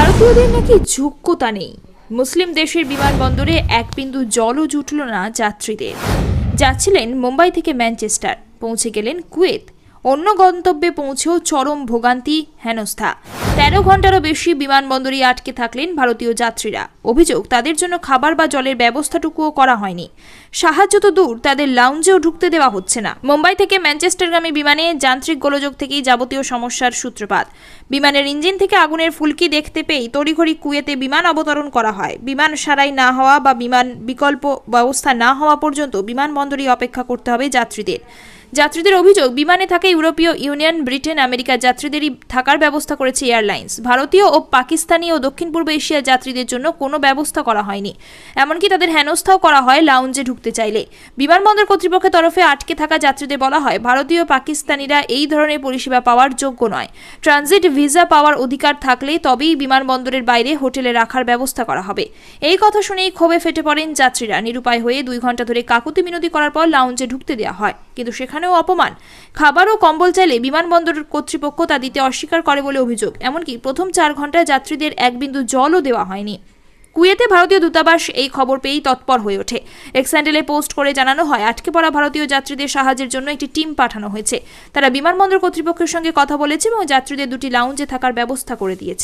ভারতীয়দের নাকি যোগ্যতা নেই। মুসলিম দেশের বিমানবন্দরে এক বিন্দু জলও জুটল না যাত্রীদের। যাচ্ছিলেন মুম্বাই থেকে ম্যানচেস্টার, পৌঁছে গেলেন কুয়েত। অন্য গন্তব্যে পৌঁছেও চরম ভোগান্তি হেনস্থা। তেরো ঘন্টারও বেশি বিমানবন্দরে আটকে থাকলেন ভারতীয় যাত্রীরা। অভিযোগ, তাদের জন্য খাবার বা জলের ব্যবস্থাটুকুও করা হয়নি। সাহায্য তো দূর, তাদের লাউঞ্জেও ঢুকতে দেওয়া হচ্ছে না। মুম্বাই থেকে ম্যানচেস্টারগামী বিমানে যান্ত্রিক গোলযোগ থেকেই যাবতীয় সমস্যার সূত্রপাত। বিমানের ইঞ্জিন থেকে আগুনের ফুলকি দেখতে পেয়েই তড়িঘড়ি কুয়েতে বিমান অবতরণ করা হয়। বিমান সারাই না হওয়া বা বিমান বিকল্প ব্যবস্থা না হওয়া পর্যন্ত বিমানবন্দরে অপেক্ষা করতে হবে যাত্রীদের। যাত্রীদের অভিযোগ, বিমানে থাকা ইউরোপীয় ইউনিয়ন, ব্রিটেন আমেরিকার যাত্রীদেরই থাকার ব্যবস্থা করেছে এয়ারলাইন্স। ভারতীয় ও পাকিস্তানি ও দক্ষিণ পূর্ব এশিয়ার যাত্রীদের জন্য কোনো ব্যবস্থা করা হয়নি। এমনকি তাদের হেনস্থাও করা হয় লাউঞ্জে ঢুকতে চাইলে। বিমানবন্দর কর্তৃপক্ষের তরফে আটকে থাকা যাত্রীদের বলা হয়, ভারতীয় পাকিস্তানিরা এই ধরনের পরিষেবা পাওয়ার যোগ্য নয়। ট্রানজিট ভিসা পাওয়ার অধিকার থাকলে তবেই বিমানবন্দরের বাইরে হোটেলে রাখার ব্যবস্থা করা হবে। এই কথা শুনেই ক্ষোভে ফেটে পড়েন যাত্রীরা। নিরুপায় হয়ে দুই ঘণ্টা ধরে কাকুতি মিনতি করার পর লাউঞ্জে ঢুকতে দেওয়া হয়। কিন্তু সেখানেও অপমান। খাবার ও কম্বল চাইলে বিমানবন্দর কর্তৃপক্ষ তা দিতে অস্বীকার করে বলে অভিযোগ। এমনকি প্রথম চার ঘন্টায় যাত্রীদের এক বিন্দু জলও দেওয়া হয়নি। কুয়েতে ভারতীয় দূতাবাস এই খবর পেয়েই তৎপর হয়ে ওঠে। এক্স্যান্ডেলে পোস্ট করে জানানো হয়, আটকে পড়া ভারতীয় যাত্রীদের সাহায্যের জন্য একটি টিম পাঠানো হয়েছে। তারা বিমানবন্দর কর্তৃপক্ষের সঙ্গে কথা বলেছে এবং যাত্রীদের দুটি লাউঞ্জে থাকার ব্যবস্থা করে দিয়েছে।